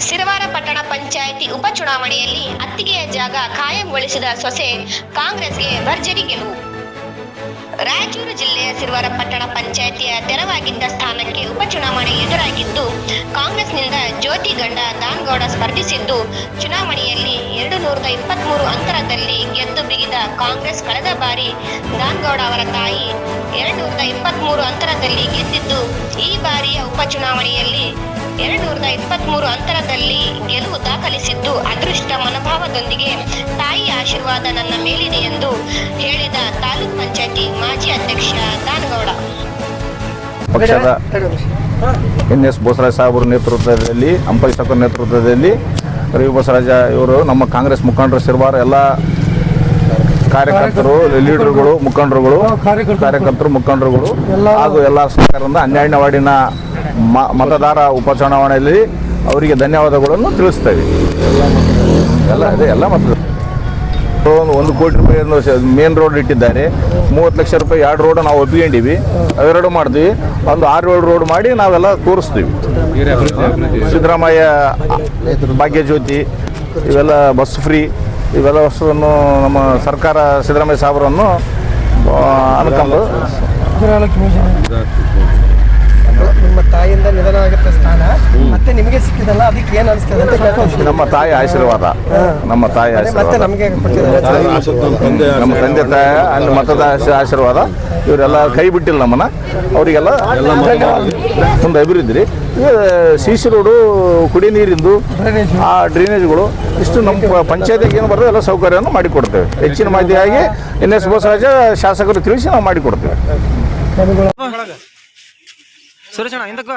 ಸಿರವಾರ ಪಟ್ಟಣ ಪಂಚಾಯಿತಿ ಉಪಚುನಾವಣೆಯಲ್ಲಿ ಅತ್ತಿಗೆಯ ಜಾಗ ಕಾಯಂಗೊಳಿಸಿದ ಸೊಸೆ ಕಾಂಗ್ರೆಸ್ಗೆ ಭರ್ಜರಿ ಗೆಲುವು. ರಾಯಚೂರು ಜಿಲ್ಲೆಯ ಸಿರವಾರ ಪಟ್ಟಣ ಪಂಚಾಯಿತಿಯ ತೆರವಾಗಿದ್ದ ಸ್ಥಾನಕ್ಕೆ ಉಪಚುನಾವಣೆ ಎದುರಾಗಿದ್ದು, ಕಾಂಗ್ರೆಸ್ನಿಂದ ಜ್ಯೋತಿ ಗಂಡ ದಾನ್ಗೌಡ ಸ್ಪರ್ಧಿಸಿದ್ದು, ಚುನಾವಣೆಯಲ್ಲಿ ಎರಡು ನೂರದ ಇಪ್ಪತ್ಮೂರು ಅಂತರದಲ್ಲಿ ಗೆದ್ದು ಬಿಗಿದ ಕಾಂಗ್ರೆಸ್ ಕಳೆದ ಬಾರಿ ದಾನ್ಗೌಡ ಅವರ ತಾಯಿ ಎರಡು ನೂರದ ಇಪ್ಪತ್ಮೂರು ಅಂತರದಲ್ಲಿ ಗೆದ್ದಿದ್ದು, ಈ ಬಾರಿಯ ಉಪಚುನಾವಣೆಯಲ್ಲಿ ಎರಡು ನೂರದ ಇಪ್ಪತ್ಮೂರು ಅಂತರದಲ್ಲಿ ಗೆಲುವು ದಾಖಲಿಸಿದ್ದು ಅದೃಷ್ಟ ಮನೋಭಾವದೊಂದಿಗೆ ತಾಯಿ ಆಶೀರ್ವಾದ ನನ್ನ ಮೇಲಿದೆ ಎಂದು ಹೇಳಿದ ತಾಲೂಕ್ ಪಂಚಾಯತಿ ಮಾಜಿ ಅಧ್ಯಕ್ಷ ದಾನಗೌಡ. ಪಕ್ಷದ ಎನ್ ಎಸ್ ಬೋಸರಾಜ್ ಸಾಹೇಬರ ನೇತೃತ್ವದಲ್ಲಿ ಸಕರ್ ನೇತೃತ್ವದಲ್ಲಿ ರವಿ ಬಸವರಾಜ ಇವರು ನಮ್ಮ ಕಾಂಗ್ರೆಸ್ ಮುಖಂಡರು ಸಿರ್ವಾರ ಎಲ್ಲ ಕಾರ್ಯಕರ್ತರು ಲೀಡರ್ಗಳು ಮುಖಂಡರುಗಳು ಕಾರ್ಯಕರ್ತರು ಮುಖಂಡರುಗಳು ಹಾಗೂ ಎಲ್ಲ ಸರ್ಕಾರದಿಂದ ಹನ್ನೆರಡನೇ ವಾರ್ಡಿನ ಮತದಾರ ಉಪಚುನಾವಣೆಯಲ್ಲಿ ಅವರಿಗೆ ಧನ್ಯವಾದಗಳನ್ನು ತಿಳಿಸ್ತೇವೆ. ಎಲ್ಲ ಅದೇ ಎಲ್ಲ ಮತ ಒಂದು ಕೋಟಿ ರೂಪಾಯಿ ಮೇನ್ ರೋಡ್ ಇಟ್ಟಿದ್ದಾರೆ. ಮೂವತ್ತು ಲಕ್ಷ ರೂಪಾಯಿ ಎರಡು ರೋಡ್ ನಾವು ಒಪ್ಕೊಂಡಿವಿ ಅವೆರಡು ಮಾಡ್ತೀವಿ. ಒಂದು ಆರು ಏಳು ರೋಡ್ ಮಾಡಿ ನಾವೆಲ್ಲ ತೋರಿಸ್ತೀವಿ. ಸಿದ್ದರಾಮಯ್ಯ ಭಾಗ್ಯಜ್ಯೋತಿ ಇವೆಲ್ಲ ಬಸ್ ಫ್ರೀ ಇವೆಲ್ಲ ವಸ್ತುವನ್ನು ನಮ್ಮ ಸರ್ಕಾರ ಸಿದ್ದರಾಮಯ್ಯ ಸಾಹೇಬರನ್ನು ಆ, ನಿಮ್ಮ ತಾಯಿಯಿಂದ ನಿಧನ ಆಗುತ್ತೆ ಸ್ಥಾನ. ಮತ್ತೆ ನಿಮಗೆ ಸಿಕ್ಕಿದಲ್ಲ ಅದಕ್ಕೆ ಏನ್ ಅನಿಸ್ತದೆ ಅಂತ ಕೇಳ್ಕೊಂಡು ನಮ್ಮ ತಾಯಿ ಆಶೀರ್ವಾದ. ನಮ್ಮ ತಾಯಿ ಮತ್ತೆ ಆಶೀರ್ವಾದ. ನಮಗೆ ಕೊಟ್ಟಿದ್ದಾರೆ ನಮ್ಮ ತಂದೆ ತಾಯಿ ಅಲ್ಲಿ ಮತದ ಆಶೀ- ಆಶೀರ್ವಾದ. ಇವರೆಲ್ಲ ಕೈ ಬಿಟ್ಟಿಲ್ಲ ನಮ್ಮನ್ನ. ಅವರಿಗೆಲ್ಲ ತುಂಬ ಅಭಿವೃದ್ಧಿ ರೀ. ಸಿ ಸಿ ರೋಡು ಕುಡಿ ನೀರಿಂದು ಆ ಡ್ರೈನೇಜ್ಗಳು ಇಷ್ಟು ನಮ್ಮ ಪಂಚಾಯತಿಗೆ ಏನು ಬರ್ತದೆ ಎಲ್ಲ ಸೌಕರ್ಯವನ್ನು ಮಾಡಿಕೊಡ್ತೇವೆ. ಹೆಚ್ಚಿನ ಮಾಹಿತಿಯಾಗಿ ಎನ್ ಎಸ್ ಬಸವರಾಜ ಶಾಸಕರು ತಿಳಿಸಿ ನಾವು ಮಾಡಿಕೊಡ್ತೇವೆ. सरी छ हिँडेको